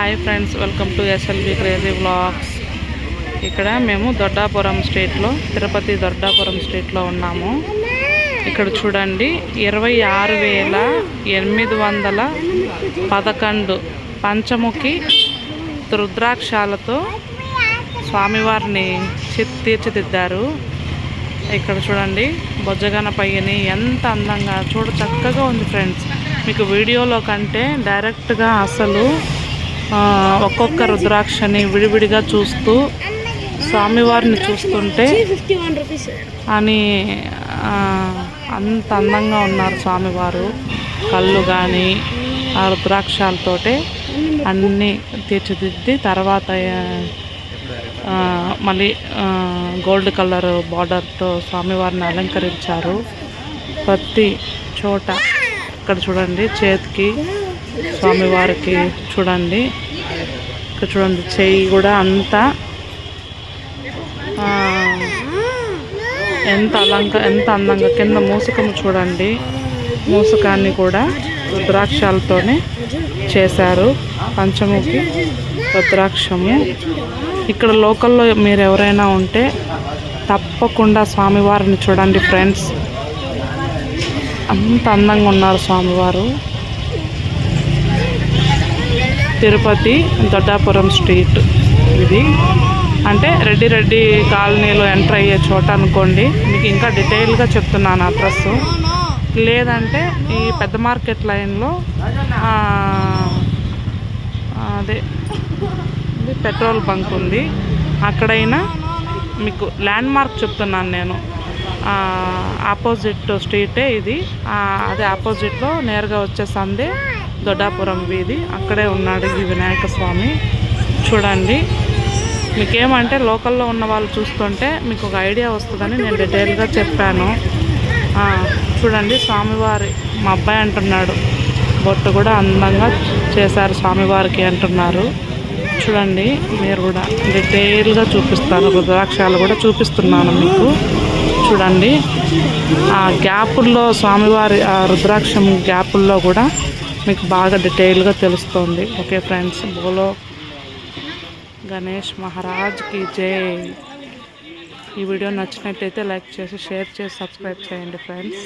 Hi friends welcome to SLB crazy blogs ఇక్కడ మేము దొడ్డాపురం స్ట్రీట్లో తిరుపతి దొడ్డాపురం స్ట్రీట్లో ఉన్నాము. ఇక్కడ చూడండి ఇరవై ఆరు వేల ఎనిమిది వందల పదకొండు పంచముఖి రుద్రాక్షాలతో స్వామివారిని తీర్చిదిద్దారు. ఇక్కడ చూడండి బొజ్జగన పయ్యని ఎంత అందంగా చూడ చక్కగా ఉంది ఫ్రెండ్స్. మీకు వీడియోలో కంటే డైరెక్ట్గా అసలు ఒక్కొక్క రుద్రాక్షని విడివిడిగా చూస్తూ స్వామివారిని చూస్తుంటే అని అంత అందంగా ఉన్నారు స్వామివారు. కళ్ళు కానీ ఆ రుద్రాక్షాలతోటే అన్నీ తీర్చిదిద్ది తర్వాత మళ్ళీ గోల్డ్ కలర్ బార్డర్తో స్వామివారిని అలంకరించారు. ప్రతి చోట ఇక్కడ చూడండి చేతికి స్వామివారికి చూడండి. ఇక్కడ చూడండి చెయ్యి కూడా అంతా ఎంత అలంక ఎంత అందంగా కింద మూసకము చూడండి. మూసకాన్ని కూడా రుద్రాక్షాలతోనే చేశారు. పంచముఖి రుద్రాక్షము. ఇక్కడ లోకల్లో మీరు ఎవరైనా ఉంటే తప్పకుండా స్వామివారిని చూడండి ఫ్రెండ్స్. అంత అందంగా ఉన్నారు స్వామివారు. తిరుపతి దొడ్డాపురం స్ట్రీట్ ఇది. అంటే రెడ్డి రెడ్డి కాలనీలో ఎంటర్ అయ్యే చోట అనుకోండి. మీకు ఇంకా డీటెయిల్గా చెప్తున్నాను అడ్రస్. లేదంటే ఈ పెద్ద మార్కెట్ లైన్లో అదే ఇది పెట్రోల్ బంక్ ఉంది. అక్కడైనా మీకు ల్యాండ్ మార్క్ చెప్తున్నాను నేను. ఆపోజిట్ స్ట్రీటే ఇది. అదే ఆపోజిట్లో నేరుగా వచ్చే సందే దొడ్డాపురం వీధి. అక్కడే ఉన్నాడు ఈ వినాయక స్వామి. చూడండి. మీకేమంటే లోకల్లో ఉన్న వాళ్ళు చూస్తుంటే మీకు ఒక ఐడియా వస్తుందని నేను డీటెయిల్గా చెప్పాను. చూడండి స్వామివారి మా అబ్బాయి అంటున్నాడు. బొట్టు కూడా అందంగా చేశారు స్వామివారికి అంటున్నారు. చూడండి మీరు కూడా డీటెయిల్గా చూపిస్తాను. రుద్రాక్షాలు కూడా చూపిస్తున్నాను మీకు. చూడండి. ఆ గ్యాపుల్లో స్వామివారి ఆ రుద్రాక్షం గ్యాపుల్లో కూడా మీకు బాగా డీటెయిల్గా తెలుస్తుంది. ఓకే ఫ్రెండ్స్ బోలో గణేష్ మహారాజ్కి జై. ఈ వీడియో నచ్చినట్టయితే లైక్ చేసి షేర్ చేసి సబ్స్క్రైబ్ చేయండి ఫ్రెండ్స్.